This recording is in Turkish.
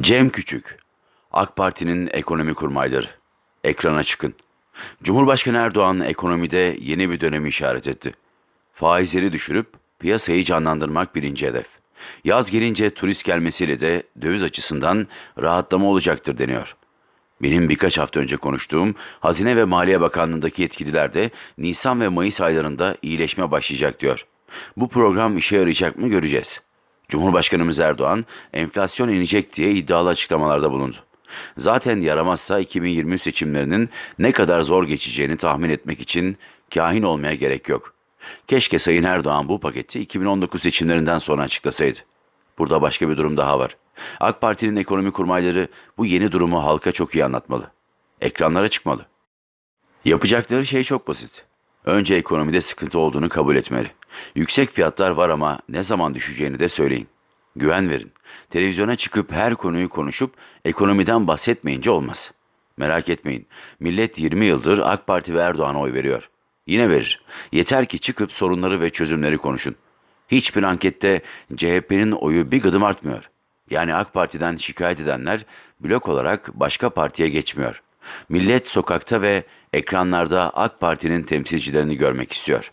Cem Küçük, AK Parti'nin ekonomi kurmayları. Ekrana çıkın. Cumhurbaşkanı Erdoğan ekonomide yeni bir dönemi işaret etti. Faizleri düşürüp piyasayı canlandırmak birinci hedef. Yaz gelince turist gelmesiyle de döviz açısından rahatlama olacaktır deniyor. Benim birkaç hafta önce konuştuğum Hazine ve Maliye Bakanlığı'ndaki yetkililer de Nisan ve Mayıs aylarında iyileşme başlayacak diyor. Bu program işe yarayacak mı göreceğiz. Cumhurbaşkanımız Erdoğan enflasyon inecek diye iddialı açıklamalarda bulundu. Zaten yaramazsa 2023 seçimlerinin ne kadar zor geçeceğini tahmin etmek için kahin olmaya gerek yok. Keşke Sayın Erdoğan bu paketi 2019 seçimlerinden sonra açıklasaydı. Burada başka bir durum daha var. AK Parti'nin ekonomi kurmayları bu yeni durumu halka çok iyi anlatmalı. Ekranlara çıkmalı. Yapacakları şey çok basit. Önce ekonomide sıkıntı olduğunu kabul etmeli. Yüksek fiyatlar var ama ne zaman düşeceğini de söyleyin. Güven verin. Televizyona çıkıp her konuyu konuşup ekonomiden bahsetmeyince olmaz. Merak etmeyin. Millet 20 yıldır AK Parti ve Erdoğan'a oy veriyor. Yine verir. Yeter ki çıkıp sorunları ve çözümleri konuşun. Hiçbir ankette CHP'nin oyu bir gıdım artmıyor. Yani AK Parti'den şikayet edenler blok olarak başka partiye geçmiyor. Millet sokakta ve ekranlarda AK Parti'nin temsilcilerini görmek istiyor.